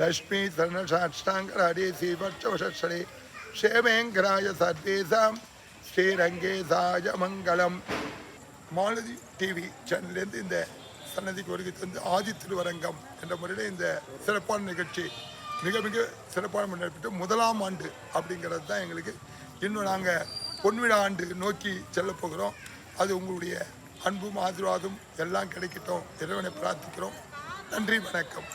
லக்ஷ்மி சரணசாஷ்டாங்கராடே ஸ்ரீபட்சவஷரே சேமேங்கராய சர்வேசாம் ஸ்ரீரங்கேசாய மங்களம் மாலதி டிவி சேனல்லேருந்து இந்த சன்னதிக்கு வருகை தந்து ஆதி திருவரங்கம் என்ற முறையில் இந்த சிறப்பான நிகழ்ச்சி மிக மிக சிறப்பான முன்னெடுப்பிட்டு முதலாம் ஆண்டு அப்படிங்கிறது தான் எங்களுக்கு இன்னும் நாங்கள் பொன்விழா ஆண்டு நோக்கி செல்ல போகிறோம். அது உங்களுடைய அன்பும் ஆசீர்வாதம் எல்லாம் கிடைக்கட்டும். இறைவனை பிரார்த்திக்கிறோம். நன்றி வணக்கம்.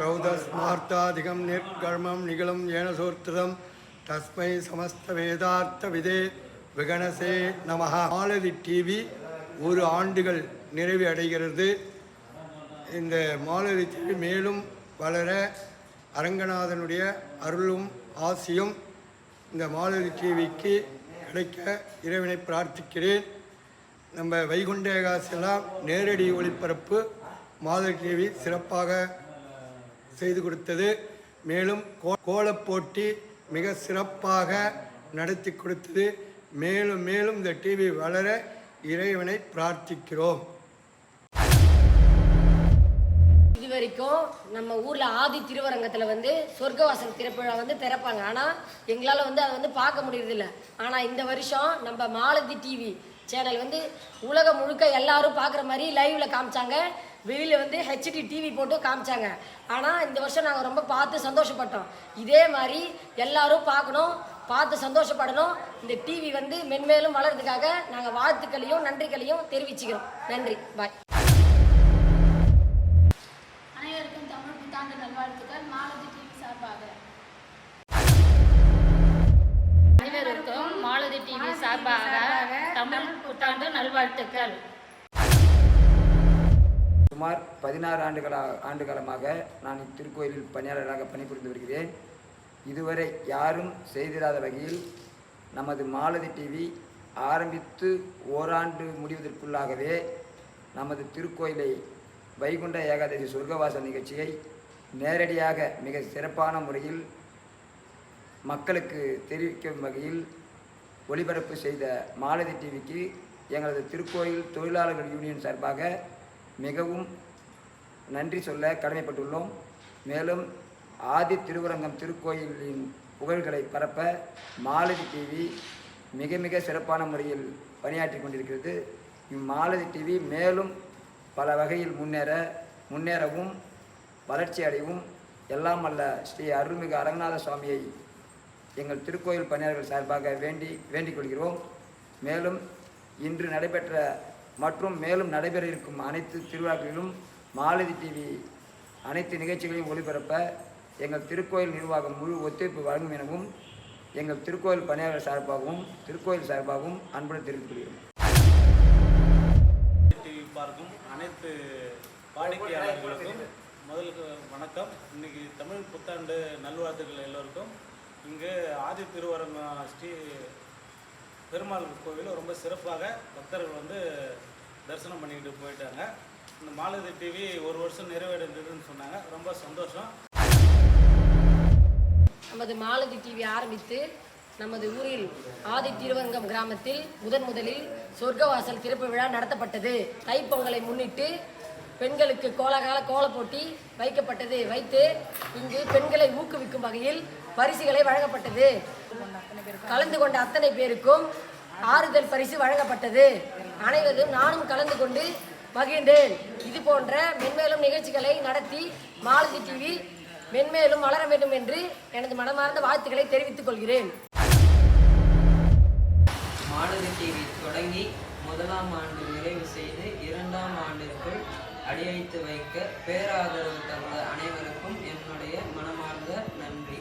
ரௌதஸ்மார்த்தாதிகம் நிர்கர்மம் நிகழும் ஏன சோர்த்திரம் தஸ்மை சமஸ்த வேதார்த்த விதே விகணசே நமக மாலதி டிவி ஒரு ஆண்டுகள் நிறைவு அடைகிறது. இந்த மாலதி டிவி மேலும் வளர அரங்கநாதனுடைய அருளும் ஆசியும் இந்த மாலதி டிவிக்கு கிடைக்க இறைவனை பிரார்த்திக்கிறேன். நம்ம வைகுண்ட ஏகாசியெல்லாம் நேரடி ஒளிபரப்பு மாதவி டிவி சிறப்பாக செய்து கொடுத்தது. மேலும் கோ- கோலப் மிக சிறப்பாக நடத்தி கொடுத்தது. மேலும் மேலும் இந்த டிவி வளர இறைவனை பிரார்த்திக்கிறோம். இது வரைக்கும் நம்ம ஊர்ல ஆதி திருவரங்கத்துல வந்து சொர்க்கவாசல் திறப்புழா வந்து திறப்பாங்க. ஆனா எங்களால வந்து அதை வந்து பார்க்க முடியறதில்ல. ஆனா இந்த வருஷம் நம்ம மாலதி டிவி சேனல் வந்து உலகம் முழுக்க எல்லாரும் பார்க்குற மாதிரி லைவ்ல காமிச்சாங்க. வெளியில வந்து ஹெச்டி டிவி போட்டு காமிச்சாங்க. ஆனா இந்த வருஷம் நாங்க ரொம்ப பார்த்து சந்தோஷப்பட்டோம். இதே மாதிரி எல்லாரும் பார்க்கணும் பார்த்து சந்தோஷப்படணும். இந்த டிவி வந்து மென்மேலும் வளர்றதுக்காக நாங்க வாழ்த்துக்களையும் நன்றிகளையும் தெரிவிச்சுக்கிறோம். நன்றி. பாய் அனைவருக்கும் தமிழ் புத்தாண்டு நல்வாழ்த்துக்கள். மாலதி டிவி சார்பாக. அனைவருக்கும் மாலதி டிவி சார்பாக தமிழ் புத்தாண்டு நல்வாழ்த்துக்கள். சுமார் பதினாறு ஆண்டுகளா ஆண்டு காலமாக நான் இத்திருக்கோயிலில் பணியாளராக பணிபுரிந்து வருகிறேன். இதுவரை யாரும் செய்திடாத வகையில் நமது மாலதி டிவி ஆரம்பித்து ஓராண்டு முடிவதற்குள்ளாகவே நமது திருக்கோயிலை வைகுண்ட ஏகாதசி சொர்க்கவாசல் நிகழ்ச்சியை நேரடியாக மிக சிறப்பான முறையில் மக்களுக்கு தெரிவிக்கும் வகையில் ஒளிபரப்பு செய்த மாலதி டிவிக்கு எங்களது திருக்கோயில் தொழிலாளர்கள் யூனியன் சார்பாக மிகவும் நன்றி சொல்ல கடமைப்பட்டுள்ளோம். மேலும் ஆதி திருவரங்கம் திருக்கோயிலின் புகழ்களை பரப்ப மாலதி டிவி மிக மிக சிறப்பான முறையில் பணியாற்றி கொண்டிருக்கிறது. இம்மாலதி டிவி மேலும் பல வகையில் முன்னேற முன்னேறவும் வளர்ச்சி அடையவும் எல்லாம் அல்ல ஸ்ரீ அருள்மிகு அரங்கநாத சுவாமியை எங்கள் திருக்கோயில் பணியாளர்கள் சார்பாக வேண்டி வேண்டிக் கொள்கிறோம். மேலும் இன்று நடைபெற்ற மற்றும் மேலும் நடைபெற இருக்கும் அனைத்து திருவிழாக்களிலும் மாலதி டிவி அனைத்து நிகழ்ச்சிகளையும் ஒளிபரப்ப எங்கள் திருக்கோயில் நிர்வாகம் முழு ஒத்துழைப்பு வழங்கும் எனவும் எங்கள் திருக்கோயில் பணியாளர் சார்பாகவும் திருக்கோயில் சார்பாகவும் அன்புடன் தெரிவித்துக் கொள்கிறோம். டிவி பார்க்கும் அனைத்து வாடிக்கையாளர்களுக்கும் முதல் வணக்கம். இன்னைக்கு தமிழ் புத்தாண்டு நல்வாழ்த்துக்கள் எல்லோருக்கும். இங்கு ஆதி திருவரங்கம் ஸ்ரீ பெருமாள் கோவில் ரொம்ப சிறப்பாக பக்தர்கள் வந்து தரிசனம் பண்ணிக்கிட்டு போயிட்டாங்க. இந்த மாலதி டிவி ஒரு வருஷம் நிறைவேறின்றதுன்னு சொன்னாங்க. ரொம்ப சந்தோஷம். நமது மாலதி டிவி ஆரம்பித்து நமது ஊரில் ஆதி திருவரங்கம் கிராமத்தில் முதன் முதலில் சொர்க்கவாசல் திறப்பு விழா நடத்தப்பட்டது. தைப்பொங்கலை முன்னிட்டு பெண்களுக்கு கோலகால கோல போட்டி வைக்கப்பட்டது. வைத்து இங்கு பெண்களை ஊக்குவிக்கும் வகையில் பரிசுகளை வழங்கப்பட்டது. கலந்து கொண்ட அத்தனை பேருக்கும் ஆறுதல் பரிசு வழங்கப்பட்டது. அனைவரும் நானும் கலந்து கொண்டு மகிழ்ந்தேன். இது போன்ற மென்மேலும் நிகழ்ச்சிகளை நடத்தி மாலதி டிவி மென்மேலும் வளர வேண்டும் என்று எனது மனமார்ந்த வாழ்த்துக்களை தெரிவித்துக் கொள்கிறேன். மாலதி டிவி தொடங்கி முதலாம் ஆண்டு நிறைவு செய்து இரண்டாம் ஆண்டிற்குள் அடியெடுத்து வைக்க பேராதரவு தந்த அனைவருக்கும் என்னுடைய மனமார்ந்த நன்றி.